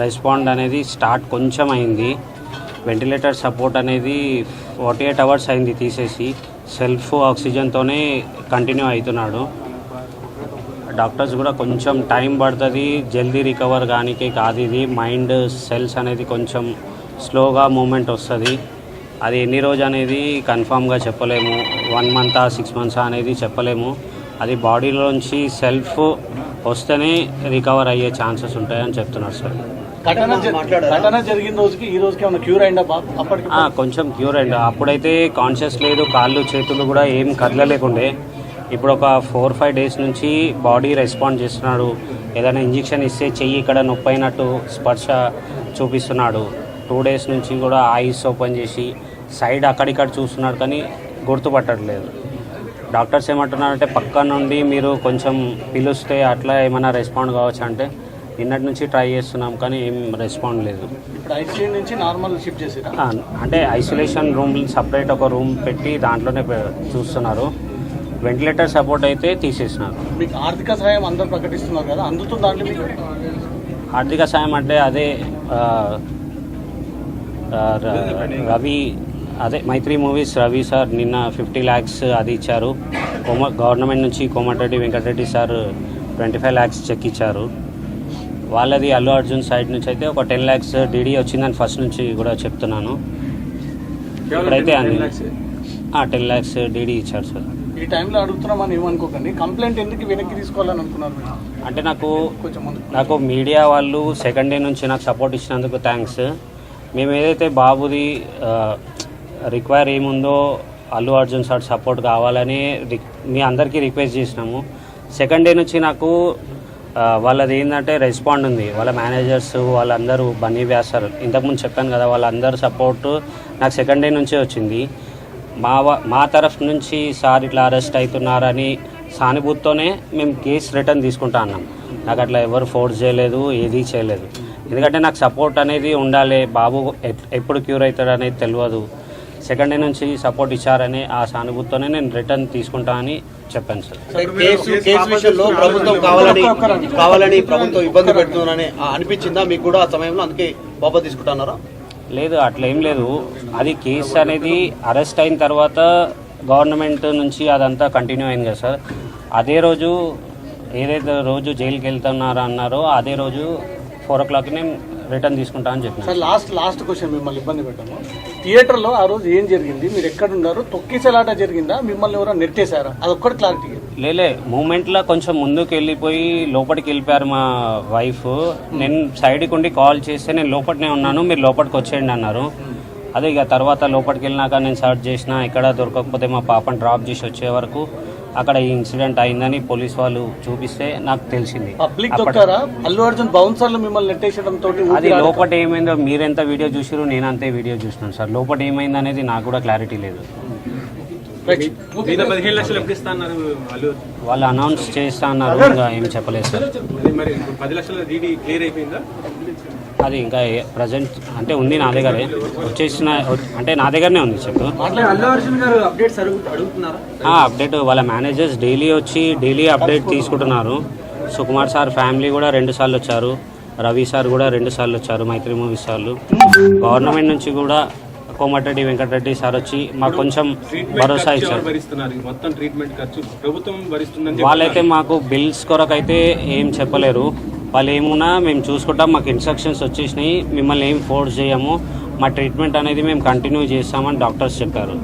Respond అనేది start కొంచెం అయింది. వెంటిలేటర్ సపోర్ట్ అనేది ఫార్టీ ఎయిట్ అవర్స్ అయింది తీసేసి సెల్ఫ్ ఆక్సిజన్తోనే కంటిన్యూ అవుతున్నాడు. డాక్టర్స్ కూడా కొంచెం టైం పడుతుంది జల్దీ రికవర్ కానీకే కాదు ఇది. మైండ్ సెల్స్ అనేది కొంచెం స్లోగా మూమెంట్ వస్తుంది. అది ఎన్ని రోజు అనేది కన్ఫామ్గా చెప్పలేము. వన్ మంత్ సిక్స్ మంత్స్ అనేది చెప్పలేము. అది బాడీలోంచి సెల్ఫ్ వస్తేనే రికవర్ అయ్యే ఛాన్సెస్ ఉంటాయని చెప్తున్నారు సార్. ఘటన జ- ఘటన జరిగిన రోజుకి ఈ రోజుకి ఏమైనా క్యూర్ అయిందా బాబు అప్పటికి? ఆ, కొంచెం క్యూర్ అయింది. అప్పుడైతే కాన్షియస్ లేదు కాళ్ళు చేతులు కూడా ఏం కదలలేకుండే. ఇప్పుడు ఒక ఫోర్ ఫైవ్ డేస్ నుంచి బాడీ రెస్పాండ్ చేస్తున్నాడు. ఏదైనా ఇంజెక్షన్ ఇస్తే చెయ్యి ఇక్కడ నొప్పి అయినట్టు స్పర్శ చూపిస్తున్నాడు. టూ డేస్ నుంచి కూడా ఐస్ ఓపెన్ చేసి సైడ్ అక్కడిక్కడ చూస్తున్నాడు కానీ గుర్తుపట్టట్లేదు. డాక్టర్స్ ఏమంటున్నారంటే పక్క నుండి మీరు కొంచెం పిలుస్తే అట్లా ఏమైనా రెస్పాండ్ కావచ్చు అంటే నిన్నటి నుంచి ట్రై చేస్తున్నాం కానీ ఏం రెస్పాండ్ లేదు. ఇప్పుడు ఐసీయూ నుంచి నార్మల్ షిఫ్ట్ చేసిరా? అంటే ఐసోలేషన్ రూమ్ సపరేట్ ఒక రూమ్ పెట్టి దాంట్లోనే చూస్తున్నారు. వెంటిలేటర్ సపోర్ట్ అయితే తీసేసినారు. మీకు ఆర్థిక సహాయం అందరు ప్రకటిస్తున్నారు కదా అందుతుంది దాంట్లో మీకు? ఆర్థిక సాయం అంటే అదే రవి అదే మైత్రి మూవీస్ రవి సార్ నిన్న ఫిఫ్టీ ల్యాక్స్ అది ఇచ్చారు. కోమ గవర్నమెంట్ నుంచి Komatireddy Venkatreddy sir twenty five lakhs cheque ఇచ్చారు. వాళ్ళది అల్లు అర్జున్ సైడ్ నుంచి అయితే ఒక టెన్ ల్యాక్స్ డీడీ వచ్చిందని ఫస్ట్ నుంచి కూడా చెప్తున్నాను. ఇప్పుడైతే టెన్ ల్యాక్స్ డీడీ ఇచ్చారు సార్. ఈ టైంలో అడుగుతున్నామని ఏమనుకోకండి కంప్లైంట్ ఎందుకు వెనక్కి తీసుకోవాలని అనుకున్నారు అంటే నాకు నాకు మీడియా వాళ్ళు సెకండ్ డే నుంచి నాకు సపోర్ట్ ఇచ్చినందుకు థ్యాంక్స్. మేము ఏదైతే బాబుది రిక్వైర్ ఏముందో అల్లు అర్జున్ సార్ సపోర్ట్ కావాలని రిక్- మీ అందరికీ రిక్వెస్ట్ చేసినాము. సెకండ్ డే నుంచి నాకు వాళ్ళది ఏంటంటే రెస్పాండ్ ఉంది. వాళ్ళ మేనేజర్స్ వాళ్ళందరూ బన్నీ వ్యాసర్ ఇంతకుముందు చెప్పాను కదా వాళ్ళందరూ సపోర్ట్ నాకు సెకండ్ డే నుంచే వచ్చింది. మా వ- మా తరఫు నుంచి సార్ ఇట్లా అరెస్ట్ అవుతున్నారని సానుభూతితోనే మేము కేసు రిటర్న్ తీసుకుంటా అన్నాం. నాకు అట్లా ఎవరు ఫోర్స్ చేయలేదు ఏది చేయలేదు. ఎందుకంటే నాకు సపోర్ట్ అనేది ఉండాలి. బాబు ఎప్పుడు క్యూర్ అవుతాడు అనేది తెలియదు. సెకండ్ డే నుంచి సపోర్ట్ ఇచ్చారని ఆ సానుభూతితోనే నేను రిటర్న్ తీసుకుంటా అని చెప్పాను సార్. కేసు కేసు విషయంలో ప్రభుత్వం కావాలని కావాలని ప్రభుత్వం ఇబ్బంది పెడుతుందని అనిపించిందా? మీకు కూడా ఆ సమయంలో అందుకే వాపస్ తీసుకుంటున్నారా? లేదు అట్లా ఏం లేదు. అది కేసు అనేది అరెస్ట్ అయిన తర్వాత గవర్నమెంట్ నుంచి అదంతా కంటిన్యూ అయింది కదా సార్. అదే రోజు ఏదైతే రోజు జైలుకి వెళ్తున్నారో అన్నారో అదే రోజు ఫోర్ ఓ క్లాక్ నేను రిటర్న్ తీసుకుంటా అని చెప్పిన సార్ లాస్ట్ లాస్ట్ క్వశ్చన్ మిమ్మల్ని ఇబ్బంది పెట్టాము థియేటర్లో ఆ రోజు ఏం జరిగింది? మీరు ఎక్కడ ఉన్నారు తొక్కిసలాట జరిగిందా? మిమ్మల్ని ఎవరో నెట్టేశారా? అదొక్కటి క్లారిటీ లేలే మూమెంట్లో కొంచెం ముందుకు వెళ్ళిపోయి లోపలికి వెళ్ళిపోయారు మా వైఫ్. నేను సైడ్కి ఉండి కాల్ చేస్తే నేను లోపలనే ఉన్నాను మీరు లోపలికి వచ్చేయండి అన్నారు. అదే ఇక తర్వాత లోపలికి వెళ్ళినాక నేను సర్చ్ చేసిన ఇక్కడ దొరకకపోతే మా పాపని డ్రాప్ చేసి వచ్చే వరకు అక్కడ ఈ ఇన్సిడెంట్ అయిందని పోలీస్ వాళ్ళు చూపిస్తే నాకు తెలిసింది. పబ్లిక్ దొక్కారా అల్లు అర్జున్ బౌన్సర్లు మిమ్మల్ని నెట్టేసడం తోటి అది లోపల ఏమైందో మీరెంత వీడియో చూసిరు నేను అంతే వీడియో చూసినాను సార్. లోపల ఏమైంది అనేది నాకు కూడా క్లారిటీ లేదు. వాళ్ళు అనౌన్స్ చేస్తా అన్నారు ఏం చెప్పలేదు సార్. అది ఇంకా ప్రజెంట్ అంటే ఉంది నా దగ్గరే. వచ్చేసిన అంటే నా దగ్గరనే ఉంది ఆ అప్డేట్ వాళ్ళ మేనేజర్స్ డైలీ వచ్చి డైలీ అప్డేట్ తీసుకుంటున్నారు. సుకుమార్ సార్ ఫ్యామిలీ కూడా రెండు సార్లు వచ్చారు. రవి సార్ కూడా రెండు సార్లు వచ్చారు మైత్రి మూవీ సార్లు. గవర్నమెంట్ నుంచి కూడా కోమటిరెడ్డి వెంకటరెడ్డి సార్ వచ్చి మాకు కొంచెం భరోసా ఇచ్చారు. వాళ్ళైతే మాకు బిల్స్ కొరకు అయితే ఏం చెప్పలేరు. వాళ్ళు ఏమున్నా మేము చూసుకుంటాం మాకు ఇన్స్ట్రక్షన్స్ వచ్చేసినాయి మిమ్మల్ని ఏం ఫోర్స్ చేయము. మా ట్రీట్మెంట్ అనేది మేము కంటిన్యూ చేస్తామని డాక్టర్స్ చెప్పారు.